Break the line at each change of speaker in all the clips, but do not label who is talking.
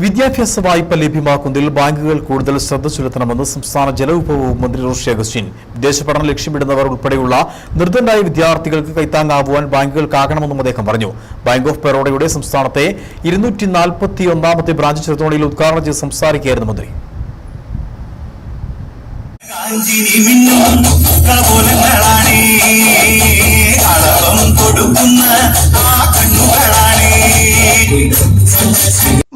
വിദ്യാഭ്യാസ വായ്പ ലഭ്യമാക്കുന്നതിൽ ബാങ്കുകൾ കൂടുതൽ ശ്രദ്ധ ചെലുത്തണമെന്ന് സംസ്ഥാന ജലവിഭവ മന്ത്രി റോഷി അഗസ്റ്റിൻ. വിദേശ പഠനം ലക്ഷ്യമിടുന്നവർ ഉൾപ്പെടെയുള്ള നിർദ്ധനായ വിദ്യാർത്ഥികൾക്ക് കൈത്താങ്ങാവുവാൻ ബാങ്കുകൾക്കാകണമെന്നും അദ്ദേഹം പറഞ്ഞു. ബാങ്ക് ഓഫ് ബറോഡയുടെ സംസ്ഥാനത്തെ ഇരുന്നൂറ്റി നാൽപ്പത്തി ഒന്നാമത്തെ ബ്രാഞ്ച് ചെറുതോണിയിൽ ഉദ്ഘാടനം ചെയ്ത് സംസാരിക്കുകയായിരുന്നു മന്ത്രി.
കൊടുക്കുന്ന ആ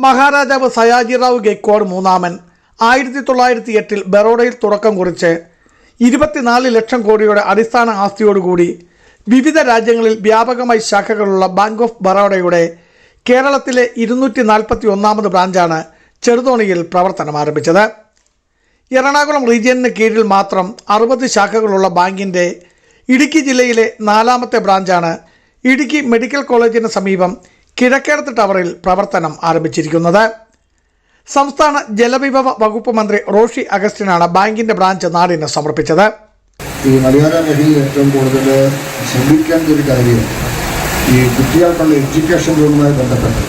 മഹാരാജാവ് സയാജിറാവു ഗെക്വാഡ് മൂന്നാമൻ. ആയിരത്തി തൊള്ളായിരത്തി എട്ടിൽ ബറോഡയിൽ തുടക്കം കുറിച്ച് ഇരുപത്തിനാല് ലക്ഷം കോടിയുടെ അടിസ്ഥാന ആസ്തിയോടുകൂടി വിവിധ രാജ്യങ്ങളിൽ വ്യാപകമായി ശാഖകളുള്ള ബാങ്ക് ഓഫ് ബറോഡയുടെ കേരളത്തിലെ ഇരുന്നൂറ്റി നാൽപ്പത്തി ഒന്നാമത് ബ്രാഞ്ചാണ് ചെറുതോണിയിൽ പ്രവർത്തനം ആരംഭിച്ചത്. എറണാകുളം റീജിയനു കീഴിൽ മാത്രം അറുപത് ശാഖകളുള്ള ബാങ്കിന്റെ ഇടുക്കി ജില്ലയിലെ നാലാമത്തെ ബ്രാഞ്ചാണ് ഇടുക്കി മെഡിക്കൽ കോളേജിന് സമീപം കിഴക്കേടത്ത് ടവറിൽ പ്രവർത്തനം ആരംഭിച്ചിരിക്കുന്നത്. സംസ്ഥാന ജലവിഭവ വകുപ്പ് മന്ത്രി റോഷി അഗസ്റ്റിനാണ് ബാങ്കിന്റെ ബ്രാഞ്ച് നാടിന് സമർപ്പിച്ചത്.
ഈ മലയോര മേഖലയിൽ ഏറ്റവും കൂടുതൽ ശ്രദ്ധിക്കേണ്ട ഒരു കാര്യം ഈ കുട്ടികൾക്കുള്ള എഡ്യൂക്കേഷൻ ലോണുമായി ബന്ധപ്പെട്ട്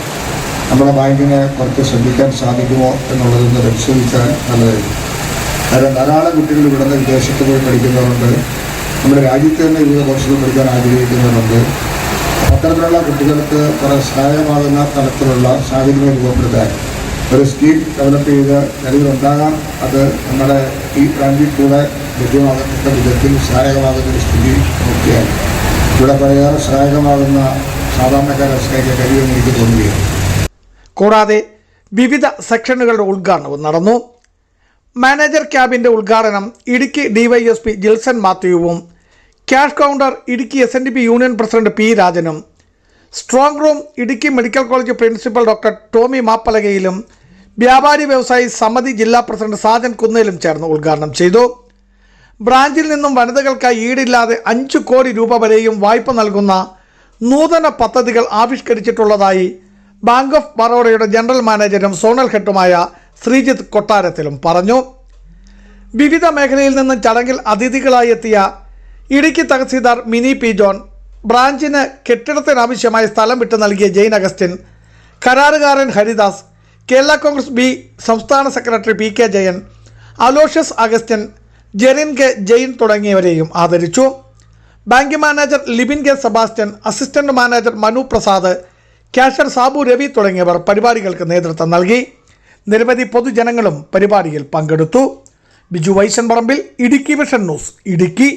നമ്മുടെ ബാങ്കിനെ കുറച്ച് ശ്രദ്ധിക്കാൻ സാധിക്കുമോ എന്നുള്ളതൊന്ന് പരിശോധിച്ചാൽ നല്ലതായിരിക്കും. കാരണം ധാരാളം കുട്ടികൾ ഇവിടുന്ന് വിദേശത്ത് പോയി പഠിക്കുന്നവരുണ്ട്. നമ്മുടെ രാജ്യത്ത് തന്നെ വിവിധ കോഴ്സുകൾ പഠിക്കാൻ ആഗ്രഹിക്കുന്നവരുണ്ട്. അത്തരത്തിലുള്ള കുട്ടികൾക്ക് കുറേ സഹായമാകുന്ന തരത്തിലുള്ള സാഹചര്യം രൂപപ്പെടുത്താൻ ഒരു സ്കീം ഡെവലപ്പ് ചെയ്ത് നിലവിലുണ്ടാകാം. അത് നമ്മുടെ ഈ ബ്രാഞ്ചിൽ കൂടെ ലഭ്യമാകത്തക്ക വിധത്തിൽ സഹായകമാകുന്ന ഒരു സ്ഥിതി നോക്കിയാൽ ഇവിടെ പറയാറ് സഹായകമാകുന്ന സാധാരണക്കാരെ സഹായിക്കാൻ കഴിയുമെന്ന് എനിക്ക് തോന്നുകയാണ്.
കൂടാതെ വിവിധ സെക്ഷനുകളുടെ ഉദ്ഘാടനവും നടന്നു. മാനേജർ ക്യാബിന്റെ ഉദ്ഘാടനം Idukki DYSP Jilson മാത്യുവും cash counter Idukki S union president P രാജനും strong room Idukki medical college principal doctor Tomy മാപ്പലകയിലും വ്യാപാരി വ്യവസായി സമിതി ജില്ലാ പ്രസിഡന്റ് സാജൻ കുന്നേലും ചേർന്ന് ഉദ്ഘാടനം ചെയ്തു. ബ്രാഞ്ചിൽ നിന്നും വനിതകൾക്കായി ഈടില്ലാതെ അഞ്ചു കോടി രൂപ വരെയും വായ്പ നൽകുന്ന നൂതന പദ്ധതികൾ ആവിഷ്കരിച്ചിട്ടുള്ളതായി ബാങ്ക് ഓഫ് ബറോഡയുടെ ജനറൽ മാനേജരും സോണൽ ഹെഡുമായ ശ്രീജിത്ത് കൊട്ടാരത്തിലും പറഞ്ഞു. വിവിധ മേഖലയിൽ നിന്നും ചടങ്ങിൽ അതിഥികളായി എത്തിയ ഇടുക്കി തഹസീൽദാർ മിനി പി ജോൺ ബ്രാഞ്ചിന് കെട്ടിടത്തിനാവശ്യമായ സ്ഥലം വിട്ടു നൽകിയ ജെയിൻ അഗസ്റ്റിൻ കരാറുകാരൻ ഹരിദാസ് കേരള കോൺഗ്രസ് ബി സംസ്ഥാന secretary P K Jayan Aloysius Augustine Jerin K Jain തുടങ്ങിയവരെയും ആദരിച്ചു. Bank manager Libin K Sebastian assistant manager Manu Prasad cashier Sabu Ravi തുടങ്ങിയവർ പരിപാടികൾക്ക് നേതൃത്വം നൽകി. നിരവധി പൊതുജനങ്ങളും പരിപാടിയിൽ പങ്കെടുത്തു. Biju Vaishan Parambil Idukki vision news Idukki.